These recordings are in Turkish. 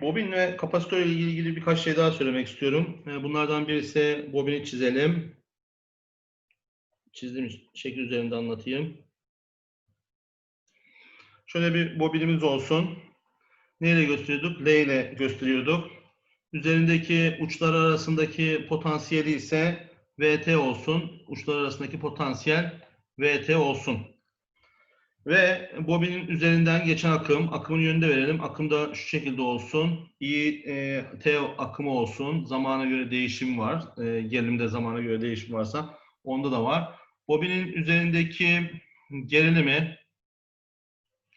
Bobin ve kapasitör ile ilgili birkaç şey daha söylemek istiyorum. Ee, Bunlardan birisi bobini çizelim. Çizdiğim şekil üzerinde anlatayım. Şöyle bir bobinimiz olsun. Neyle gösteriyorduk? L ile gösteriyorduk. Üzerindeki uçlar arasındaki potansiyeli ise VT olsun. Uçlar arasındaki potansiyel VT olsun. Ve bobinin üzerinden geçen akım, akımın yönünü de verelim. Akım da şu şekilde olsun. I, e, T akımı olsun. Zamana göre değişim var. E, gerilimde zamana göre değişim varsa onda da var. Bobinin üzerindeki gerilimi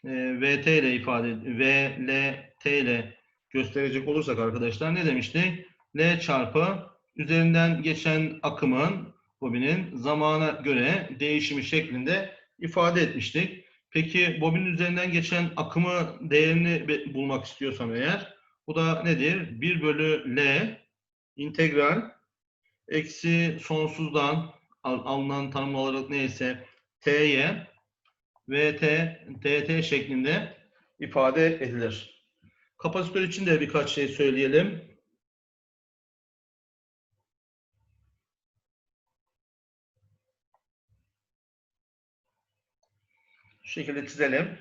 e, VT ile ifade V, L, T ile gösterecek olursak arkadaşlar ne demiştik? L çarpı üzerinden geçen akımın bobinin zamana göre değişimi şeklinde ifade etmiştik. Peki bobinin üzerinden geçen akımı değerini bulmak istiyorsam eğer bu da nedir? 1 bölü L integral eksi sonsuzdan al- alınan tanım olarak neyse T'ye VT, TT şeklinde ifade edilir. Kapasitör için de birkaç şey söyleyelim. Şu şekilde çizelim.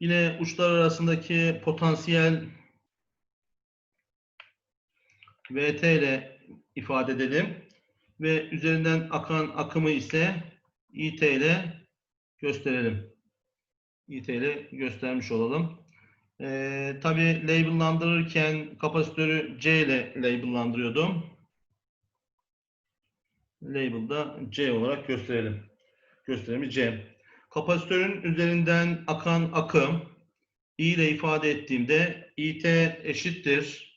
Yine uçlar arasındaki potansiyel VT ile ifade edelim. Ve üzerinden akan akımı ise IT ile gösterelim. IT ile göstermiş olalım. Ee, tabii labellandırırken kapasitörü C ile labellandırıyordum. Label'da C olarak gösterelim. Gösterimi C. Kapasitörün üzerinden akan akım I ile ifade ettiğimde IT eşittir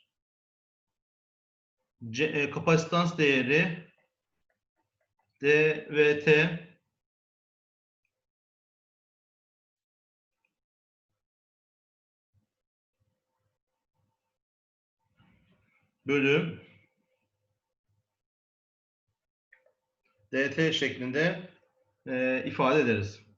C, e, kapasitans değeri dVt bölü dt şeklinde e, ifade ederiz.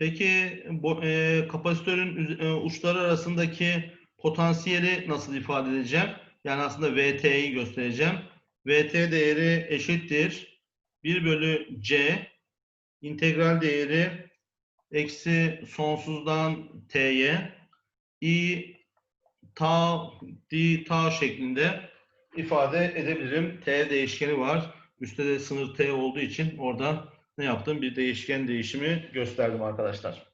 Peki bu e, kapasitörün e, uçları arasındaki potansiyeli nasıl ifade edeceğim? Yani aslında VT'yi göstereceğim. VT değeri eşittir 1 bölü C integral değeri eksi sonsuzdan T'ye i ta d ta şeklinde ifade edebilirim. T değişkeni var. Üstte de sınır T olduğu için orada ne yaptım? Bir değişken değişimi gösterdim arkadaşlar.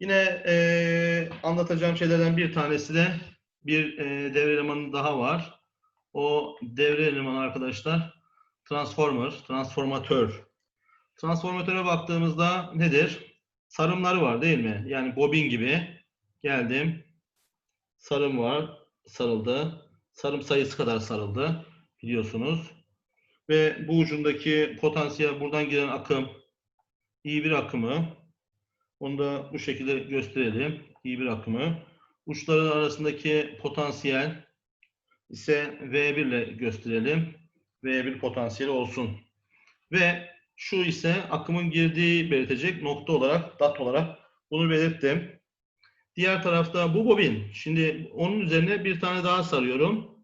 Yine eee, anlatacağım şeylerden bir tanesi de bir eee, devre elemanı daha var. O devre elemanı arkadaşlar transformer, transformatör. Transformatöre baktığımızda nedir? Sarımları var değil mi? Yani bobin gibi. Geldim. Sarım var. Sarıldı. Sarım sayısı kadar sarıldı. Biliyorsunuz. Ve bu ucundaki potansiyel buradan gelen akım iyi bir akımı. Onu da bu şekilde gösterelim. İyi bir akımı. Uçların arasındaki potansiyel ise V1 ile gösterelim. V1 potansiyeli olsun. Ve şu ise akımın girdiği belirtecek nokta olarak, dat olarak bunu belirttim. Diğer tarafta bu bobin. Şimdi onun üzerine bir tane daha sarıyorum.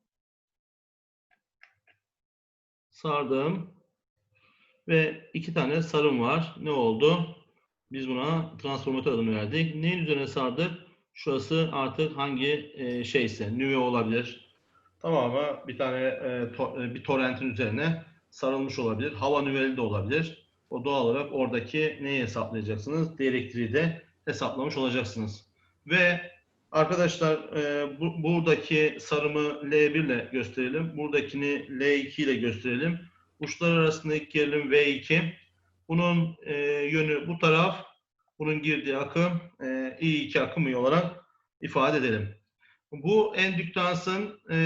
Sardım. Ve iki tane sarım var. Ne oldu? Biz buna transformatör adını verdik. Neyin üzerine sardık? Şurası artık hangi e, şeyse, nüve olabilir. Tamamı bir tane e, to- e, bir torrentin üzerine sarılmış olabilir. Hava nüveli de olabilir. O doğal olarak oradaki neyi hesaplayacaksınız? Elektriği de hesaplamış olacaksınız. Ve arkadaşlar e, bu, buradaki sarımı L1 ile gösterelim. Buradakini L2 ile gösterelim. Uçlar arasındaki gerilim V2. Bunun e, yönü bu taraf. Bunun girdiği akım e, I2 akımı olarak ifade edelim. Bu endüktansın e,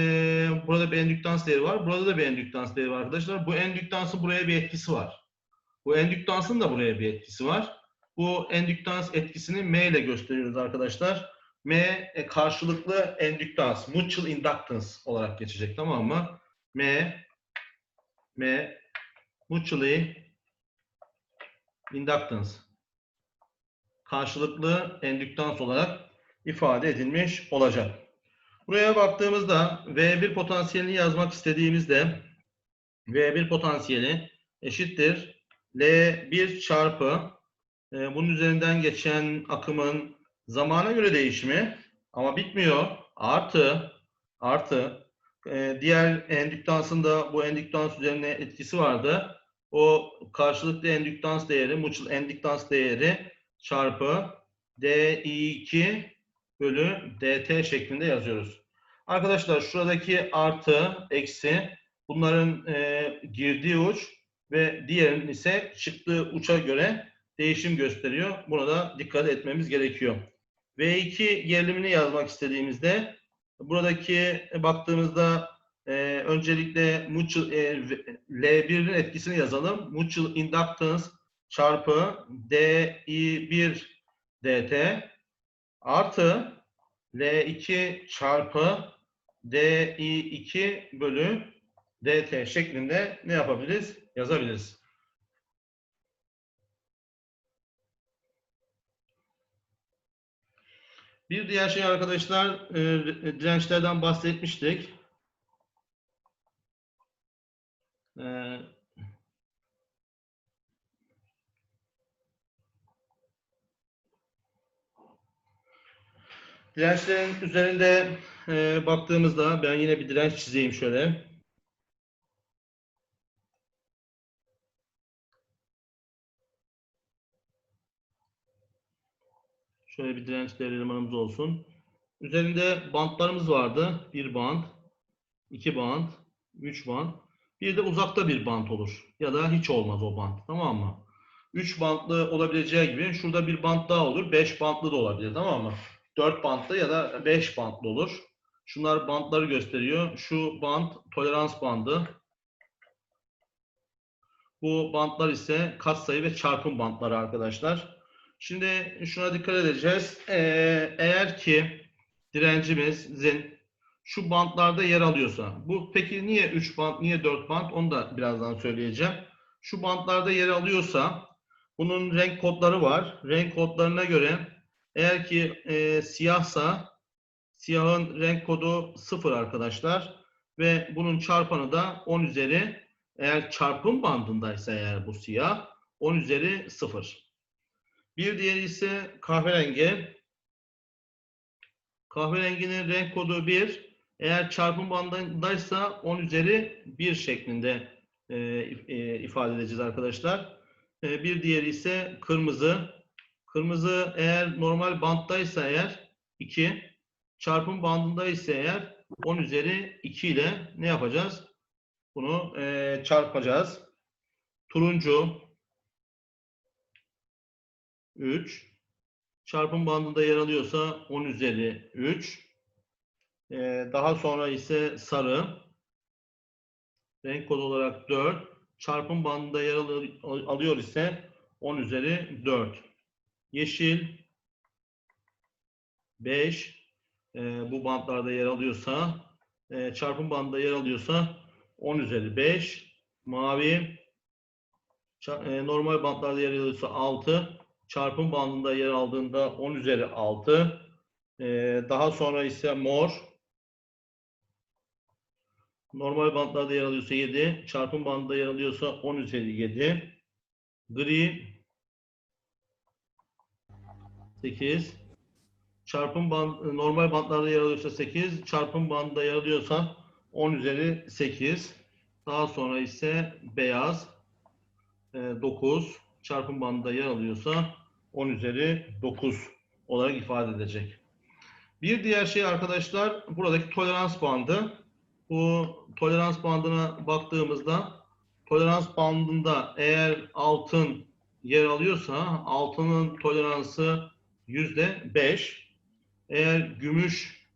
burada bir endüktans değeri var. Burada da bir endüktans değeri var arkadaşlar. Bu endüktansın buraya bir etkisi var. Bu endüktansın da buraya bir etkisi var. Bu endüktans etkisini M ile gösteriyoruz arkadaşlar. M e, karşılıklı endüktans, mutual inductance olarak geçecek tamam mı? M M mutually inductance karşılıklı endüktans olarak ifade edilmiş olacak. Buraya baktığımızda V1 potansiyelini yazmak istediğimizde V1 potansiyeli eşittir L1 çarpı e, bunun üzerinden geçen akımın zamana göre değişimi ama bitmiyor. Artı artı e, diğer endüktansın bu endüktans üzerine etkisi vardı. O karşılıklı endüktans değeri, mutual endüktans değeri çarpı dI2 bölü dt şeklinde yazıyoruz. Arkadaşlar şuradaki artı, eksi bunların e, girdiği uç ve diğerinin ise çıktığı uça göre değişim gösteriyor. Buna da dikkat etmemiz gerekiyor. V2 gerilimini yazmak istediğimizde buradaki baktığımızda e, öncelikle mutual, e, L1'in etkisini yazalım. Mutual inductance çarpı DI1 dt artı L2 çarpı DI2 bölü dt şeklinde ne yapabiliriz? Yazabiliriz. Bir diğer şey arkadaşlar e, dirençlerden bahsetmiştik. E, dirençlerin üzerinde e, baktığımızda ben yine bir direnç çizeyim şöyle. Şöyle bir direnç devre elemanımız olsun. Üzerinde bantlarımız vardı. Bir bant, iki bant, üç bant. Bir de uzakta bir bant olur. Ya da hiç olmaz o bant. Tamam mı? Üç bantlı olabileceği gibi şurada bir bant daha olur. Beş bantlı da olabilir. Tamam mı? Dört bantlı ya da beş bantlı olur. Şunlar bantları gösteriyor. Şu bant tolerans bandı. Bu bantlar ise katsayı ve çarpım bantları arkadaşlar. Şimdi şuna dikkat edeceğiz. Ee, eğer ki direncimizin şu bantlarda yer alıyorsa, bu peki niye 3 bant, niye 4 bant onu da birazdan söyleyeceğim. Şu bantlarda yer alıyorsa bunun renk kodları var. Renk kodlarına göre eğer ki e, siyahsa siyahın renk kodu 0 arkadaşlar ve bunun çarpanı da 10 üzeri eğer çarpım bandındaysa eğer bu siyah 10 üzeri 0. Bir diğeri ise kahverengi. Kahverenginin renk kodu 1. Eğer çarpım bandındaysa 10 üzeri 1 şeklinde e, e, ifade edeceğiz arkadaşlar. E, bir diğeri ise kırmızı. Kırmızı eğer normal banttaysa eğer 2. Çarpım bandında ise eğer 10 üzeri 2 ile ne yapacağız? Bunu e, çarpacağız. Turuncu, 3. Çarpım bandında yer alıyorsa 10 üzeri 3. Ee, daha sonra ise sarı. Renk kod olarak 4. Çarpım bandında yer alıyor ise 10 üzeri 4. Yeşil 5. Ee, bu bantlarda yer alıyorsa e, çarpım bandında yer alıyorsa 10 üzeri 5. Mavi e, normal bantlarda yer alıyorsa 6 çarpım bandında yer aldığında 10 üzeri 6. Ee, daha sonra ise mor. Normal bantlarda yer alıyorsa 7. Çarpım bandında yer alıyorsa 10 üzeri 7. Gri 8. Çarpım band, normal bantlarda yer alıyorsa 8. Çarpım bandında yer alıyorsa 10 üzeri 8. Daha sonra ise beyaz 9 çarpım bandında yer alıyorsa 10 üzeri 9 olarak ifade edecek. Bir diğer şey arkadaşlar buradaki tolerans bandı. Bu tolerans bandına baktığımızda tolerans bandında eğer altın yer alıyorsa altının toleransı yüzde beş. Eğer gümüş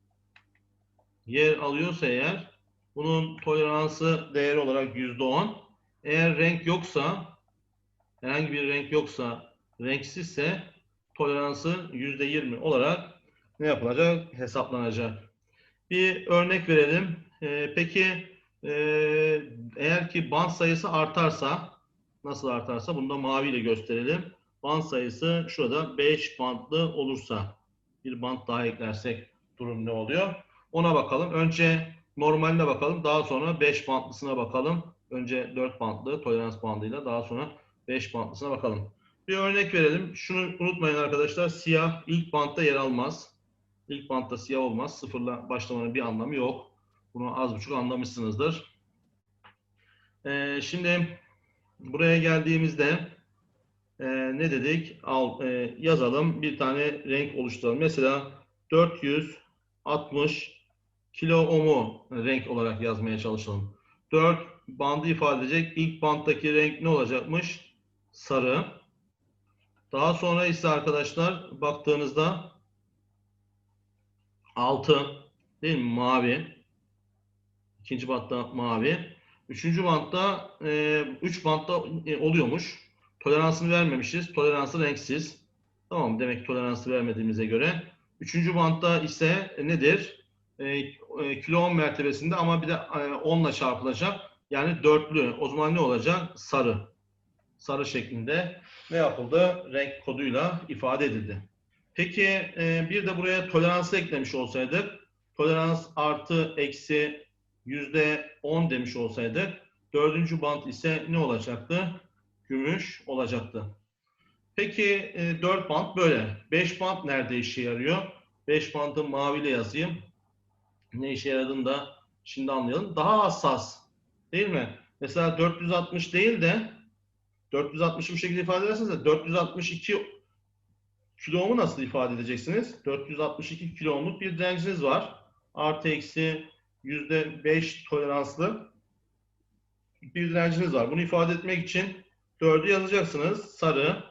yer alıyorsa eğer bunun toleransı değeri olarak yüzde on. Eğer renk yoksa herhangi bir renk yoksa renksizse toleransı %20 olarak ne yapılacak? Hesaplanacak. Bir örnek verelim. Ee, peki e, eğer ki band sayısı artarsa nasıl artarsa bunu da maviyle gösterelim. Band sayısı şurada 5 bantlı olursa bir band daha eklersek durum ne oluyor? Ona bakalım. Önce normaline bakalım. Daha sonra 5 bantlısına bakalım. Önce 4 bantlı tolerans bandıyla daha sonra 5 bantlısına bakalım. Bir örnek verelim. Şunu unutmayın arkadaşlar. Siyah ilk bantta yer almaz. İlk bantta siyah olmaz. Sıfırla başlamanın bir anlamı yok. Bunu az buçuk anlamışsınızdır. Ee, şimdi buraya geldiğimizde e, ne dedik? Al, e, yazalım. Bir tane renk oluşturalım. Mesela 460 kilo ohmu renk olarak yazmaya çalışalım. 4 bandı ifade edecek. İlk banttaki renk ne olacakmış? Sarı. Daha sonra ise arkadaşlar baktığınızda 6 değil mi? Mavi. İkinci bantta mavi. Üçüncü bantta 3 e, bantta e, oluyormuş. Toleransını vermemişiz. Toleransı renksiz. Tamam demek ki toleransı vermediğimize göre. Üçüncü bantta ise nedir? E, e, kilo 10 mertebesinde ama bir de e, 10 ile çarpılacak. Yani dörtlü. O zaman ne olacak? Sarı. Sarı şeklinde ne yapıldı? Renk koduyla ifade edildi. Peki e, bir de buraya toleransı eklemiş olsaydık. Tolerans artı eksi yüzde 10 demiş olsaydık. Dördüncü bant ise ne olacaktı? Gümüş olacaktı. Peki e, 4 bant böyle. 5 bant nerede işe yarıyor? 5 bantı maviyle yazayım. Ne işe yaradığını da şimdi anlayalım. Daha hassas değil mi? Mesela 460 değil de 460'ı bu şekilde ifade ederseniz de 462 kilo ohmu nasıl ifade edeceksiniz? 462 kilo ohmluk bir direnciniz var. Artı eksi %5 toleranslı bir direnciniz var. Bunu ifade etmek için 4'ü yazacaksınız. Sarı.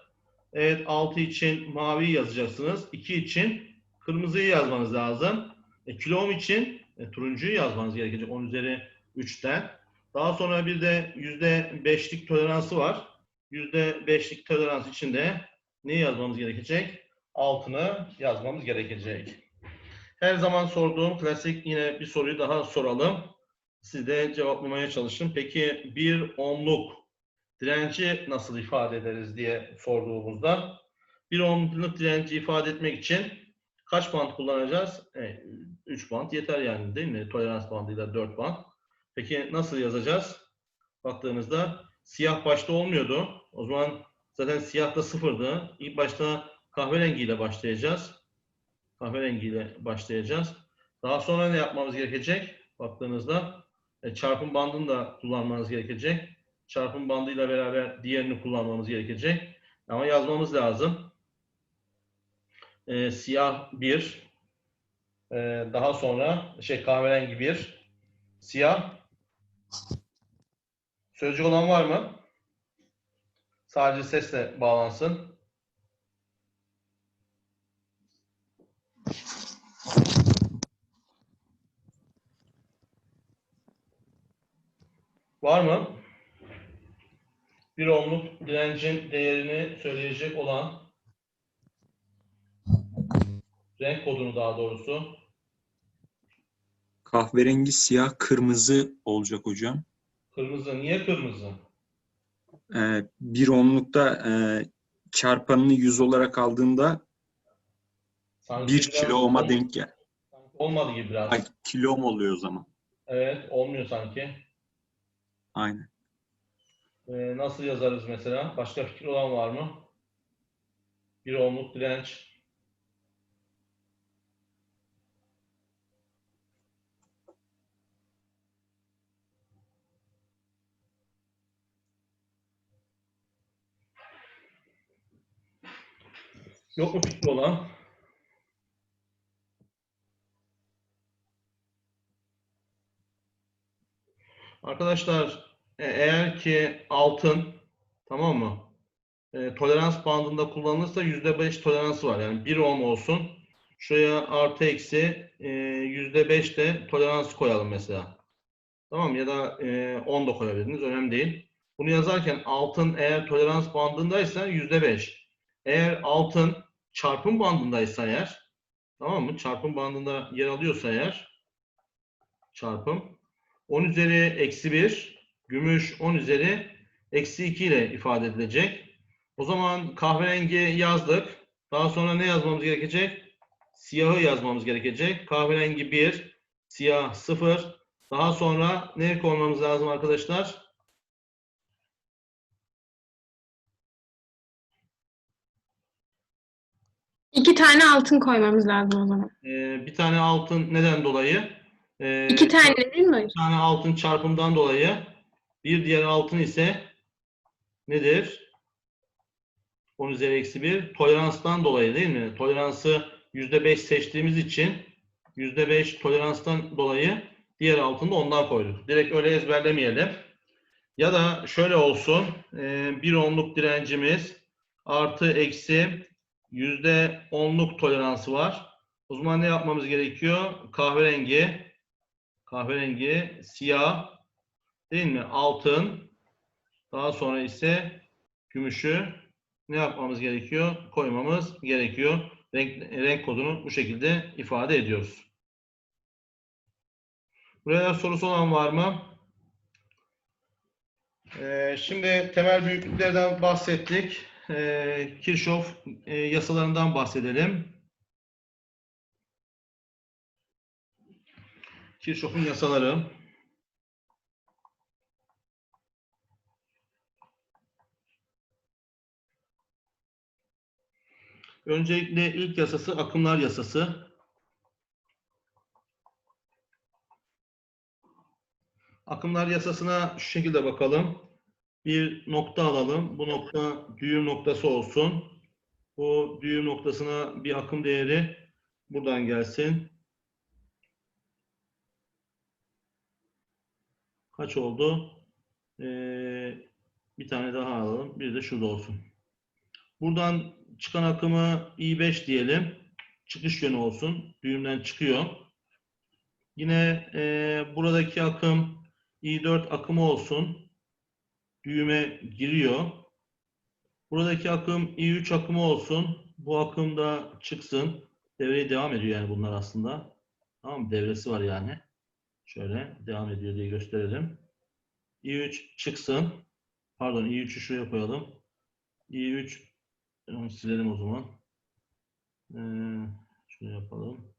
Evet 6 için mavi yazacaksınız. 2 için kırmızıyı yazmanız lazım. E, kilo ohm için e, turuncuyu yazmanız gerekecek. 10 üzeri 3'ten. Daha sonra bir de %5'lik toleransı var. %5'lik tolerans için de neyi yazmamız gerekecek? Altını yazmamız gerekecek. Her zaman sorduğum klasik yine bir soruyu daha soralım. Siz de cevaplamaya çalışın. Peki bir ohmluk direnci nasıl ifade ederiz diye sorduğumuzda bir ohmluk direnci ifade etmek için kaç band kullanacağız? E, 3 band yeter yani değil mi? Tolerans bandıyla 4 band. Peki nasıl yazacağız? Baktığınızda siyah başta olmuyordu. O zaman zaten siyah da sıfırdı. İlk başta kahverengiyle başlayacağız. Kahverengiyle başlayacağız. Daha sonra ne yapmamız gerekecek? Baktığınızda e, çarpım bandını da kullanmanız gerekecek. Çarpım bandıyla beraber diğerini kullanmamız gerekecek. Ama yazmamız lazım. E, siyah 1. E, daha sonra şey kahverengi 1. Siyah. Sözcük olan var mı? Sadece sesle bağlansın. Var mı? Bir ohmluk direncin değerini söyleyecek olan renk kodunu daha doğrusu. Kahverengi, siyah, kırmızı olacak hocam. Kırmızı. Niye kırmızı? Ee, bir ohmlukta e, çarpanını 100 olarak aldığında Sanki 1 biraz kilo ohma ol- denk gel. Olmadı gibi biraz. Ay, kilo ohm oluyor o zaman. Evet, olmuyor sanki. Aynen. Ee, nasıl yazarız mesela? Başka fikir olan var mı? Bir ohmluk direnç. Yok mu fikri olan? Arkadaşlar e, eğer ki altın tamam mı? E, tolerans bandında kullanılırsa %5 toleransı var. Yani 1 ohm olsun. Şuraya artı eksi e, %5 de tolerans koyalım mesela. Tamam ya da e, 10 da koyabilirsiniz. Önemli değil. Bunu yazarken altın eğer tolerans bandındaysa %5. Eğer altın çarpım bandındaysa eğer tamam mı? Çarpım bandında yer alıyorsa eğer çarpım 10 üzeri eksi 1 gümüş 10 üzeri eksi 2 ile ifade edilecek. O zaman kahverengi yazdık. Daha sonra ne yazmamız gerekecek? Siyahı yazmamız gerekecek. Kahverengi 1, siyah 0. Daha sonra ne koymamız lazım arkadaşlar? İki tane altın koymamız lazım o zaman. Ee, bir tane altın neden dolayı? Ee, İki tane değil mi? Bir tane altın çarpımdan dolayı bir diğer altın ise nedir? 10 üzeri eksi 1 toleranstan dolayı değil mi? Toleransı %5 seçtiğimiz için %5 toleranstan dolayı diğer altını da ondan koyduk. Direkt öyle ezberlemeyelim. Ya da şöyle olsun. e, Bir ohmluk direncimiz artı eksi %10'luk toleransı var. O zaman ne yapmamız gerekiyor? Kahverengi kahverengi, siyah, değil mi? Altın, daha sonra ise gümüşü ne yapmamız gerekiyor? Koymamız gerekiyor. Renk, renk kodunu bu şekilde ifade ediyoruz. Buraya sorusu olan var mı? Ee, şimdi temel büyüklüklerden bahsettik. Ee, Kirchhoff e, yasalarından bahsedelim. Kirchhoff'un yasaları. Öncelikle ilk yasası akımlar yasası. Akımlar yasasına şu şekilde bakalım. Bir nokta alalım. Bu nokta düğüm noktası olsun. Bu düğüm noktasına bir akım değeri buradan gelsin. Kaç oldu? Ee, bir tane daha alalım. Bir de şurada olsun. Buradan çıkan akımı I5 diyelim. Çıkış yönü olsun. Düğümden çıkıyor. Yine e, buradaki akım I4 akımı olsun. Düğüme giriyor. Buradaki akım I3 akımı olsun. Bu akım da çıksın. Devreye devam ediyor yani bunlar aslında. Tamam? Devresi var yani. Şöyle devam ediyor diye gösterelim. i3 çıksın. Pardon i3'ü şuraya koyalım. i3 onu silelim o zaman. Ee, şunu yapalım.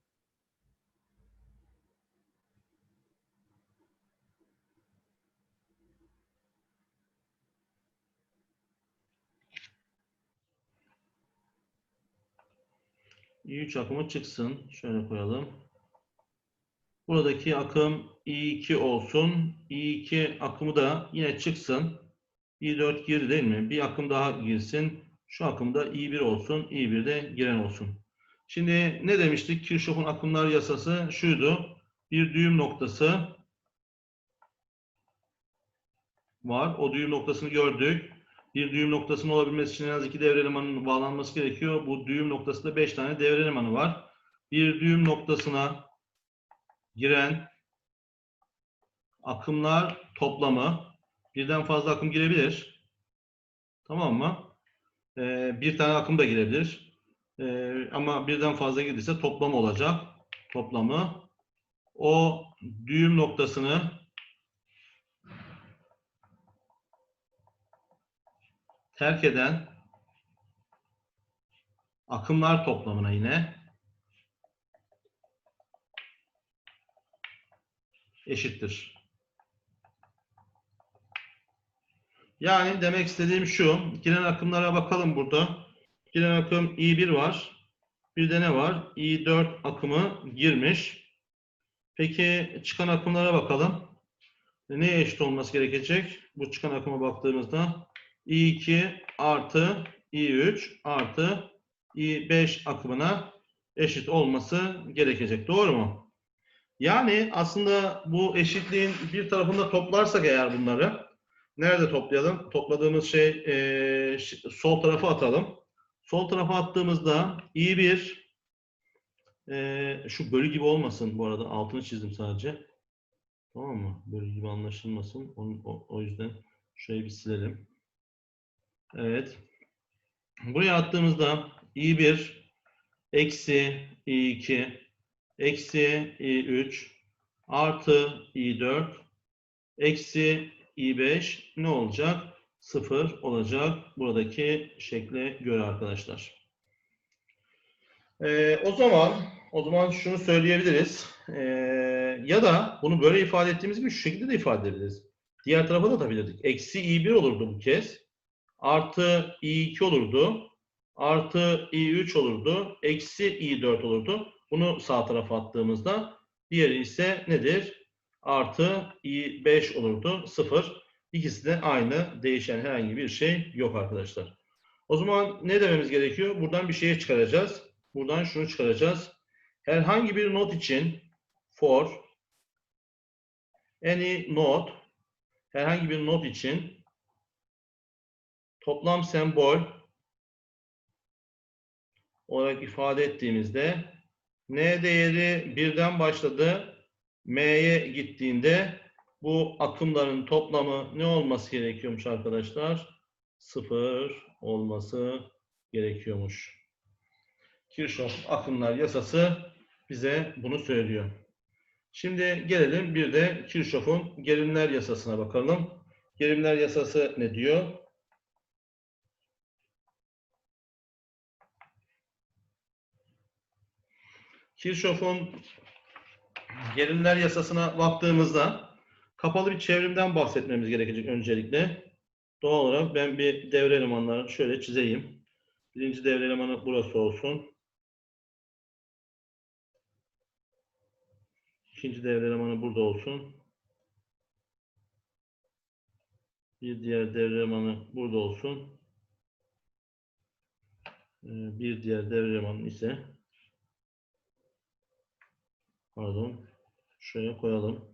İ3 akımı çıksın. Şöyle koyalım. Buradaki akım I2 olsun. I2 akımı da yine çıksın. I4 girdi değil mi? Bir akım daha girsin. Şu akım da I1 olsun. I1 de giren olsun. Şimdi ne demiştik? Kirchhoff'un akımlar yasası şuydu. Bir düğüm noktası var. O düğüm noktasını gördük. Bir düğüm noktasının olabilmesi için en az iki devre elemanının bağlanması gerekiyor. Bu düğüm noktasında 5 tane devre elemanı var. Bir düğüm noktasına giren akımlar toplamı birden fazla akım girebilir. Tamam mı? Ee, bir tane akım da girebilir. Ee, ama birden fazla girdiyse toplam olacak. Toplamı o düğüm noktasını terk eden akımlar toplamına yine eşittir. Yani demek istediğim şu. Giren akımlara bakalım burada. Giren akım I1 var. Bir de ne var? I4 akımı girmiş. Peki çıkan akımlara bakalım. Neye eşit olması gerekecek? Bu çıkan akıma baktığımızda I2 artı I3 artı I5 akımına eşit olması gerekecek. Doğru mu? Yani aslında bu eşitliğin bir tarafında toplarsak eğer bunları nerede toplayalım? Topladığımız şey e, sol tarafa atalım. Sol tarafa attığımızda i1 e, şu bölü gibi olmasın bu arada altını çizdim sadece. Tamam mı? Bölü gibi anlaşılmasın. Onun, o, o yüzden şurayı bir silelim. Evet. Buraya attığımızda i1 eksi i2 eksi i3 artı i4 eksi i5 ne olacak? 0 olacak buradaki şekle göre arkadaşlar. Ee, o zaman O zaman şunu söyleyebiliriz. Ee, ya da bunu böyle ifade ettiğimiz gibi şu şekilde de ifade edebiliriz. Diğer tarafa da atabilirdik. Eksi i1 olurdu bu kez. Artı i2 olurdu. Artı i3 olurdu. Eksi i4 olurdu. Bunu sağ tarafa attığımızda diğeri ise nedir? Artı i5 olurdu. 0. İkisi de aynı. Değişen herhangi bir şey yok arkadaşlar. O zaman ne dememiz gerekiyor? Buradan bir şeye çıkaracağız. Buradan şunu çıkaracağız. Herhangi bir not için for any note herhangi bir not için toplam sembol olarak ifade ettiğimizde n değeri birden başladı m'ye gittiğinde bu akımların toplamı ne olması gerekiyormuş arkadaşlar? Sıfır olması gerekiyormuş. Kirchhoff akımlar yasası bize bunu söylüyor. Şimdi gelelim bir de Kirchhoff'un gerimler yasasına bakalım. Gerimler yasası ne diyor? Kirchhoff'un gerimler yasasına baktığımızda kapalı bir çevrimden bahsetmemiz gerekecek öncelikle. Doğal olarak ben bir devre elemanlarını şöyle çizeyim. Birinci devre elemanı burası olsun. İkinci devre elemanı burada olsun. Bir diğer devre elemanı burada olsun. Ee, Bir diğer devre elemanı ise pardon şuraya koyalım.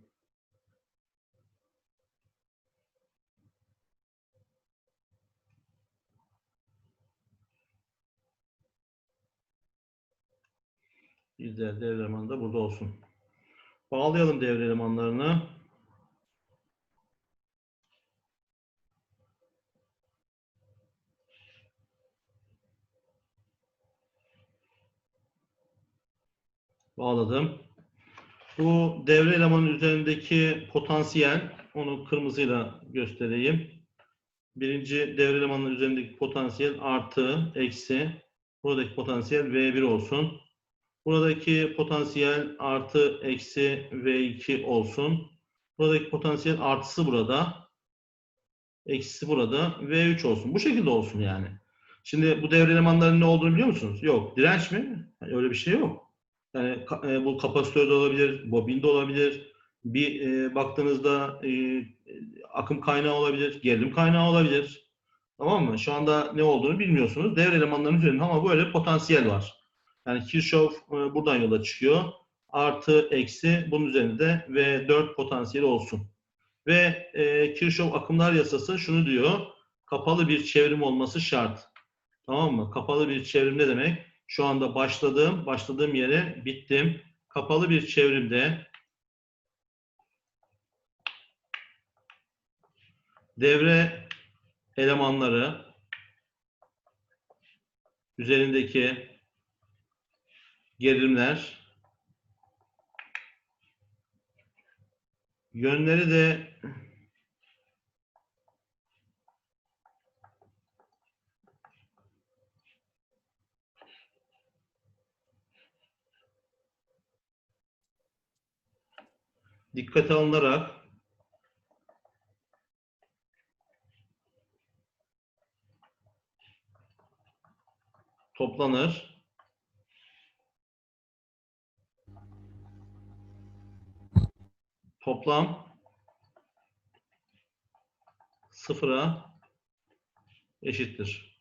Bir diğer devre elemanı da burada olsun. Bağlayalım devre elemanlarını. Bağladım. Bu devre elemanın üzerindeki potansiyel, onu kırmızıyla göstereyim. Birinci devre elemanın üzerindeki potansiyel artı, eksi. Buradaki potansiyel V1 olsun. Buradaki potansiyel artı eksi V2 olsun. Buradaki potansiyel artısı burada. Eksisi burada. V3 olsun. Bu şekilde olsun yani. Şimdi bu devre elemanlarının ne olduğunu biliyor musunuz? Yok. Direnç mi? Öyle bir şey yok. Yani e, bu kapasitör de olabilir, bobin de olabilir. Bir e, baktığınızda e, akım kaynağı olabilir, gerilim kaynağı olabilir. Tamam mı? Şu anda ne olduğunu bilmiyorsunuz. Devre elemanlarının üzerinde ama böyle potansiyel var. Yani Kirchhoff e, buradan yola çıkıyor. Artı, eksi bunun üzerinde ve 4 potansiyeli olsun. Ve e, Kirchhoff akımlar yasası şunu diyor. Kapalı bir çevrim olması şart. Tamam mı? Kapalı bir çevrim ne demek? Şu anda başladığım, başladığım yere bittim. Kapalı bir çevrimde devre elemanları üzerindeki gerilimler yönleri de dikkate alınarak toplanır. Toplam sıfıra eşittir.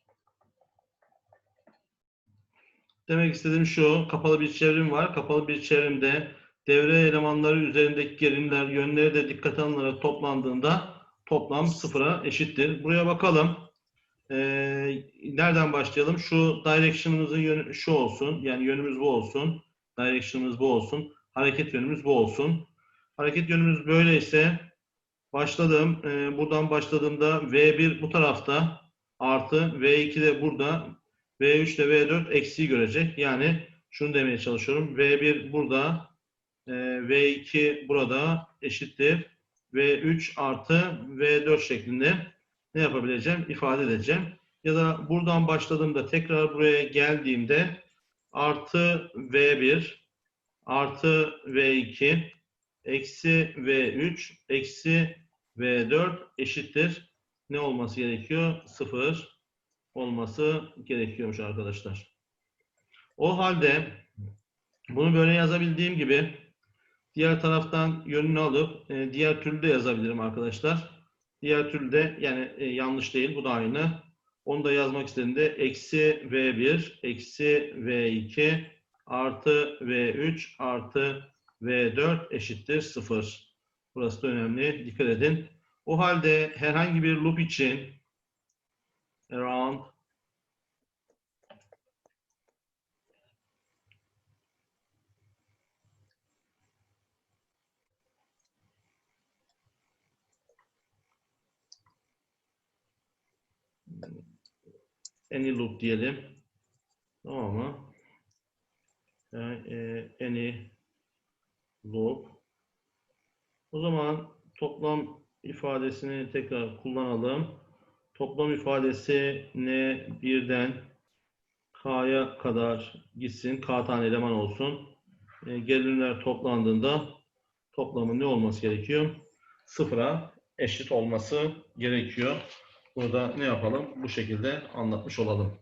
Demek istediğim şu, kapalı bir çevrim var. Kapalı bir çevrimde devre elemanları üzerindeki gerilimler yönleri de dikkate alınarak toplandığında toplam sıfıra eşittir. Buraya bakalım. Ee, nereden başlayalım? Şu direction'ımızın yönü şu olsun. Yani yönümüz bu olsun. Direction'ımız bu olsun. Hareket yönümüz bu olsun. Hareket yönümüz böyleyse başladım. Ee, buradan başladığımda V1 bu tarafta artı V2 de burada V3 ile V4 eksiği görecek. Yani şunu demeye çalışıyorum. V1 burada e, V2 burada eşittir. V3 artı V4 şeklinde ne yapabileceğim? ifade edeceğim. Ya da buradan başladığımda tekrar buraya geldiğimde artı V1 artı V2 eksi V3 eksi V4 eşittir. Ne olması gerekiyor? 0 olması gerekiyormuş arkadaşlar. O halde bunu böyle yazabildiğim gibi diğer taraftan yönünü alıp e, diğer türlü de yazabilirim arkadaşlar. Diğer türlü de yani e, yanlış değil bu da aynı. Onu da yazmak istediğimde eksi V1 eksi V2 artı V3 artı V4 eşittir 0. Burası da önemli. Dikkat edin. O halde herhangi bir loop için around any loop diyelim. Tamam mı? Yani, e, any loop. O zaman toplam ifadesini tekrar kullanalım. Toplam ifadesi n birden k'ya kadar gitsin. k tane eleman olsun. E, gerilimler toplandığında toplamın ne olması gerekiyor? Sıfıra eşit olması gerekiyor. Burada ne yapalım? Bu şekilde anlatmış olalım.